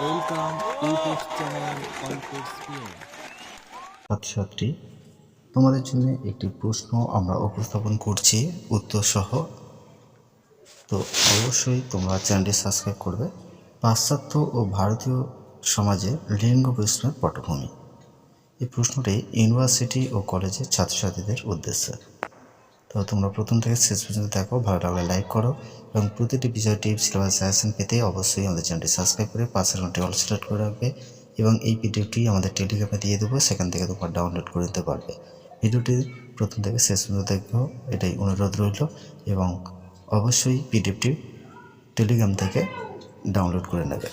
Welcome তোমাদের জন্য একটি প্রশ্ন আমরা উপস্থাপন করছি উত্তর সহ তো অবশ্যই তোমরা চ্যানেলটি সাবস্ক্রাইব করবে। পাশ্চাত্য ও ভারতীয় সমাজে লিঙ্গ বৈষ্ণব পটভূমি। এই প্রশ্নটি ইউনিভার্সিটি ও কলেজের ছাত্রছাত্রীদের উদ্দেশ্যে। তো তোমরা প্রথম থেকে শেষ পর্যন্ত দেখো, ভালো লাগলে লাইক করো এবং প্রতিটি বিষয় টিপস সিলেবাস সাজেশন পেতে অবশ্যই আমাদের চ্যানেলটি সাবস্ক্রাইব করে পাশের ঘন্টি অল সিলেক্ট করে রাখবে এবং এই ভিডিওটি আমাদের টেলিগ্রামে দিয়ে দেবো, সেখান থেকে তোমরা ডাউনলোড করে নিতে পারবে। ভিডিওটি প্রথম থেকে শেষ পর্যন্ত দেখো, এটাই অনুরোধ রইল এবং অবশ্যই পিডিএফটি টেলিগ্রাম থেকে ডাউনলোড করে নেবে।